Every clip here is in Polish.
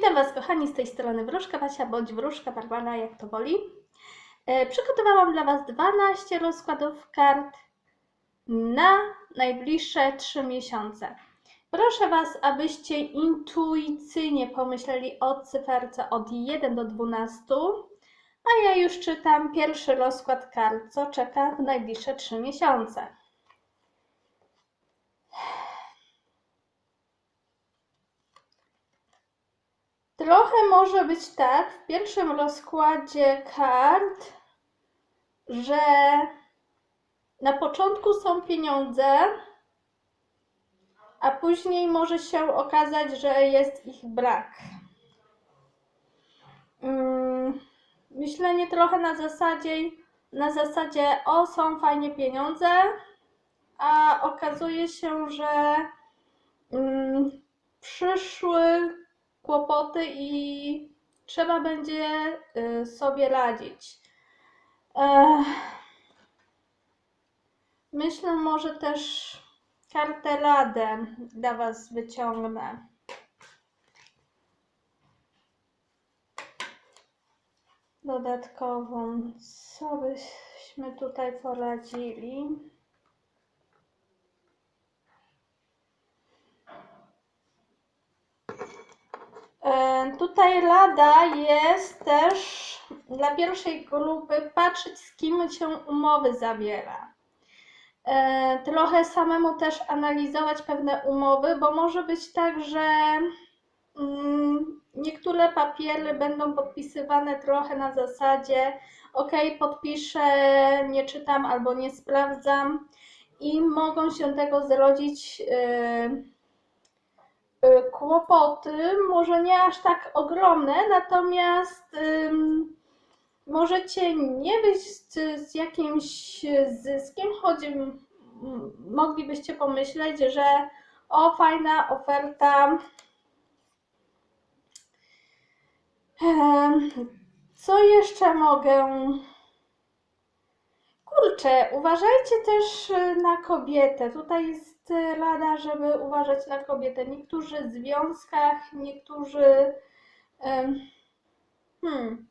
Witam Was kochani z tej strony Wróżka Basia bądź Wróżka Barbara, jak to woli. E, przygotowałam dla Was 12 rozkładów kart na najbliższe 3 miesiące. Proszę Was, abyście intuicyjnie pomyśleli o cyferce od 1 do 12, a ja już czytam pierwszy rozkład kart, co czeka w najbliższe 3 miesiące. Trochę może być tak w pierwszym rozkładzie kart, że na początku są pieniądze, a później może się okazać, że jest ich brak. Mm, Myślenie trochę na zasadzie, na zasadzie o są fajnie pieniądze, a okazuje się, że mm, przyszły kłopoty i trzeba będzie y, sobie radzić. Myślę, może też kartę radę dla Was wyciągnę. Dodatkową, co byśmy tutaj poradzili? E, Tutaj rada jest też dla pierwszej grupy patrzeć, z kim się umowy zawiera. Trochę samemu też analizować pewne umowy, bo może być tak, że mm, niektóre papiery będą podpisywane trochę na zasadzie ok, podpiszę, nie czytam albo nie sprawdzam i mogą się tego zrodzić kłopoty, może nie aż tak ogromne, natomiast możecie nie być z, jakimś zyskiem, choć moglibyście pomyśleć, że o fajna oferta. Co jeszcze mogę? Kurczę, uważajcie też y, na kobietę. Tutaj jest rada, żeby uważać na kobietę. Niektórzy w związkach, niektórzy. Hmm,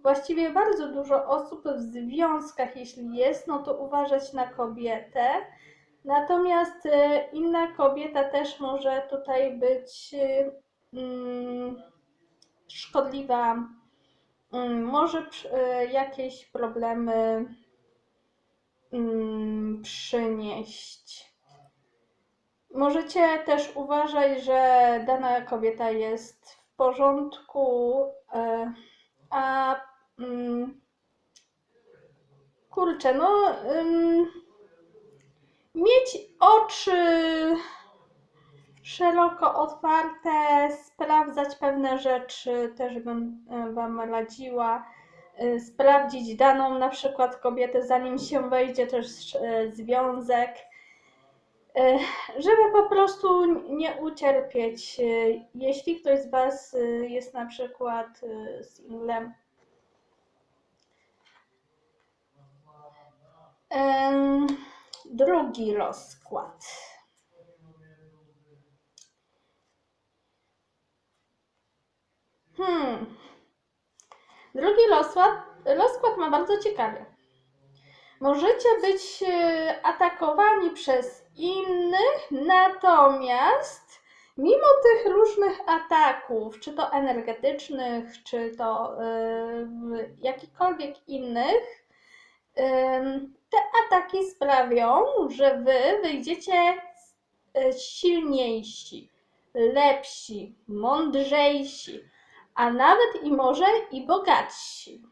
właściwie bardzo dużo osób w związkach, jeśli jest, no to uważać na kobietę. Natomiast y, inna kobieta też może tutaj być mm, szkodliwa. Mm, Może jakieś problemy mm, przynieść. Możecie też uważać, że dana kobieta jest w porządku, e, a mm, kurczę, no mieć oczy szeroko otwarte, sprawdzać pewne rzeczy, też bym e, Wam radziła sprawdzić daną na przykład kobietę, zanim się wejdzie też e, związek, e, żeby po prostu nie ucierpieć. Jeśli ktoś z Was jest na przykład singlem, Em, drugi rozkład. Hmm. Drugi rozkład, rozkład ma bardzo ciekawy. Możecie być e, atakowani przez innych, natomiast mimo tych różnych ataków, czy to energetycznych, czy to e, jakichkolwiek innych, te ataki sprawią, że wy wyjdziecie e, silniejsi, lepsi, mądrzejsi, a nawet i może i bogatsi.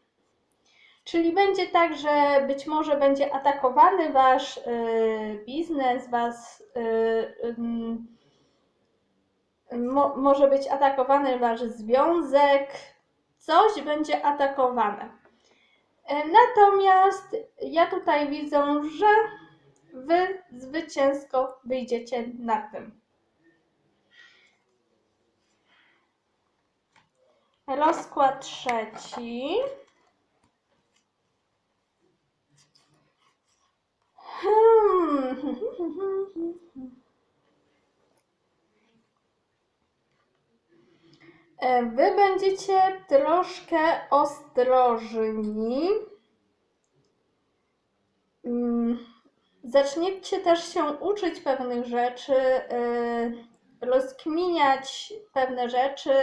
Czyli będzie tak, że być może będzie atakowany wasz y, biznes, was, y, ym, mo, może być atakowany wasz związek, coś będzie atakowane. E, Natomiast ja tutaj widzę, że wy zwycięsko wyjdziecie na tym. Rozkład trzeci. Hmm. E, Wy będziecie troszkę ostrożni. Mm, Zaczniecie też się uczyć pewnych rzeczy, y, rozkminiać pewne rzeczy,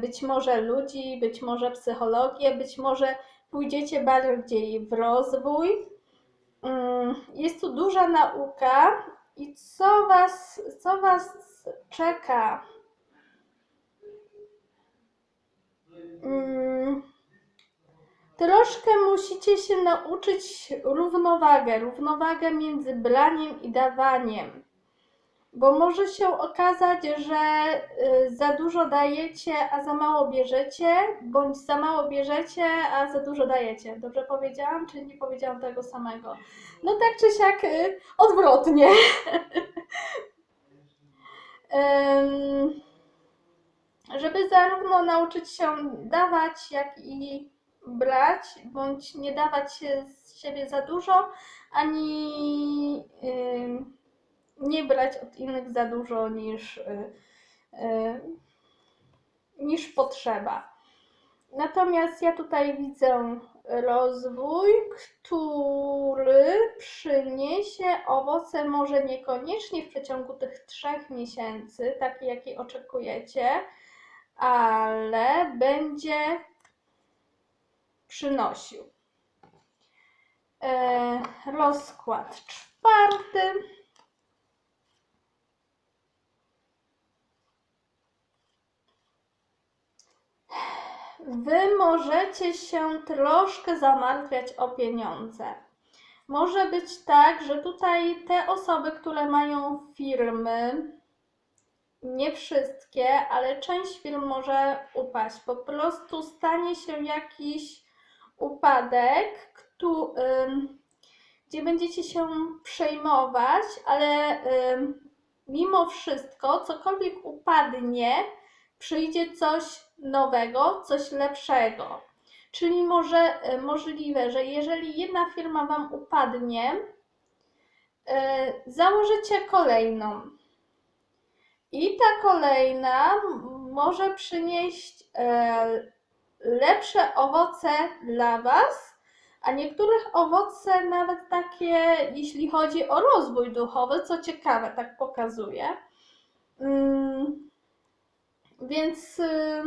być może ludzi, być może psychologię, być może pójdziecie bardziej w rozwój. Mm, Jest tu duża nauka i co was, co was czeka? Mm, Troszkę musicie się nauczyć równowagę, równowagę między braniem i dawaniem. Bo może się okazać, że y, za dużo dajecie, a za mało bierzecie, bądź za mało bierzecie, a za dużo dajecie. Dobrze powiedziałam, czy nie powiedziałam tego samego? No tak czy siak y, odwrotnie. Żeby zarówno nauczyć się dawać, jak i brać, bądź nie dawać z siebie za dużo, ani ym, nie brać od innych za dużo niż, y, y, niż potrzeba. Natomiast ja tutaj widzę rozwój, który przyniesie owoce może niekoniecznie w przeciągu tych trzech miesięcy, takie jakie oczekujecie, ale będzie przynosił. E, rozkład czwarty. Wy możecie się troszkę zamartwiać o pieniądze. Może być tak, że tutaj te osoby, które mają firmy, nie wszystkie, ale część firm może upaść. Po prostu stanie się jakiś upadek, gdzie będziecie się przejmować, ale mimo wszystko, cokolwiek upadnie, przyjdzie coś nowego, coś lepszego. Czyli może y, możliwe, że jeżeli jedna firma Wam upadnie, y, założycie kolejną. I ta kolejna może przynieść e, lepsze owoce dla Was, a niektórych owoce nawet takie, jeśli chodzi o rozwój duchowy, co ciekawe, tak pokazuje. Mm, Więc y,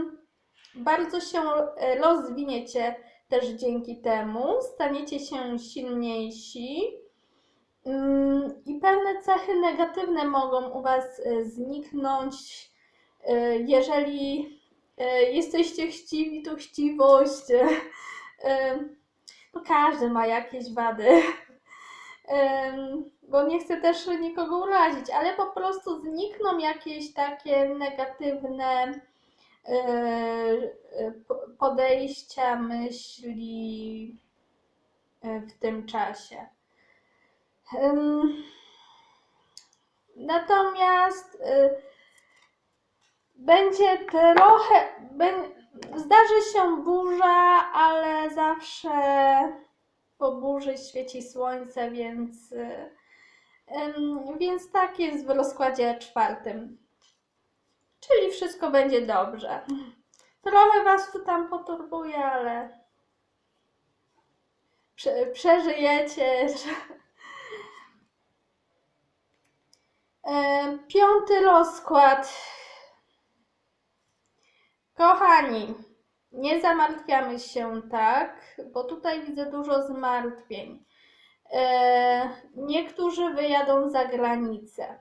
bardzo się rozwiniecie też dzięki temu, staniecie się silniejsi. Mm, I pewne cechy negatywne mogą u Was e, zniknąć, jeżeli jesteście chciwi, to chciwość. No każdy ma jakieś wady. Bo nie chcę też nikogo urazić, ale po prostu znikną jakieś takie negatywne e, e, po- podejścia, myśli e, w tym czasie. Natomiast y, będzie trochę, zdarzy się burza, ale zawsze po burzy świeci słońce, więc, y, więc tak jest w rozkładzie czwartym. Czyli wszystko będzie dobrze. Trochę was tu tam poturbuje, ale prze, przeżyjecie. Piąty rozkład. Kochani, nie zamartwiamy się tak, bo tutaj widzę dużo zmartwień. E, Niektórzy wyjadą za granicę.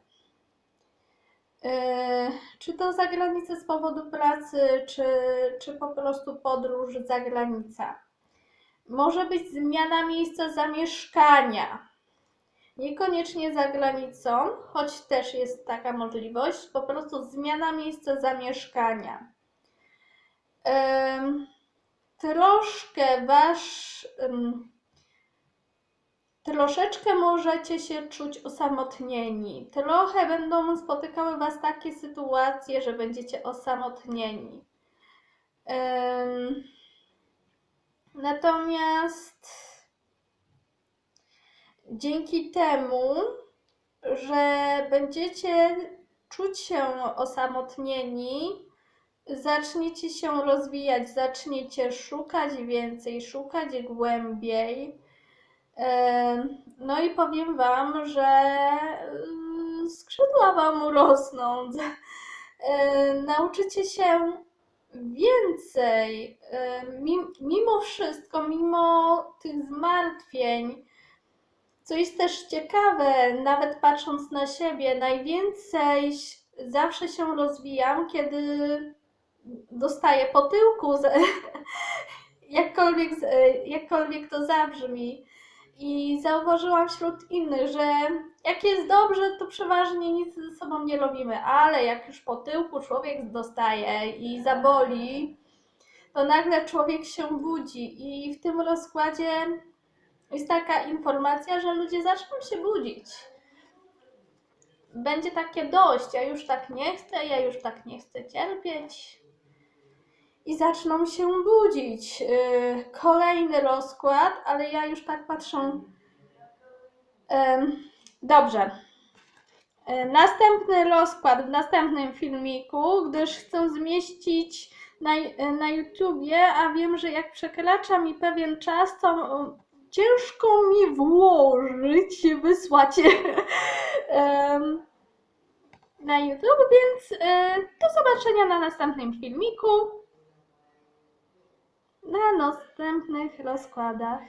E, Czy to za granicę z powodu pracy, czy, czy po prostu podróż za granicę? Może być zmiana miejsca zamieszkania. Niekoniecznie za granicą, choć też jest taka możliwość, po prostu zmiana miejsca zamieszkania. Troszkę wasz, troszeczkę możecie się czuć osamotnieni. Trochę będą spotykały was takie sytuacje, że będziecie osamotnieni. Natomiast dzięki temu, że będziecie czuć się osamotnieni, zaczniecie się rozwijać, zaczniecie szukać więcej, szukać głębiej. Em, No i powiem Wam, że y, skrzydła Wam urosną. E, Nauczycie się więcej. E, mi- Mimo wszystko, mimo tych zmartwień, co jest też ciekawe, nawet patrząc na siebie, najwięcej zawsze się rozwijam, kiedy dostaję po tyłku, z- jakkolwiek, jakkolwiek to zabrzmi. I zauważyłam wśród innych, że jak jest dobrze, to przeważnie nic ze sobą nie robimy, ale jak już po tyłku człowiek dostaje i zaboli, to nagle człowiek się budzi. I w tym rozkładzie jest taka informacja, że ludzie zaczną się budzić. Będzie takie dość, ja już tak nie chcę, ja już tak nie chcę cierpieć. I zaczną się budzić. Yy, Kolejny rozkład, ale ja już tak patrzę. Dobrze. E, Następny rozkład w następnym filmiku, gdyż chcę zmieścić na, e, na YouTubie, a wiem, że jak przekracza mi pewien czas, to ciężko mi włożyć, wysłać na YouTube, więc e, do zobaczenia na następnym filmiku, na następnych rozkładach.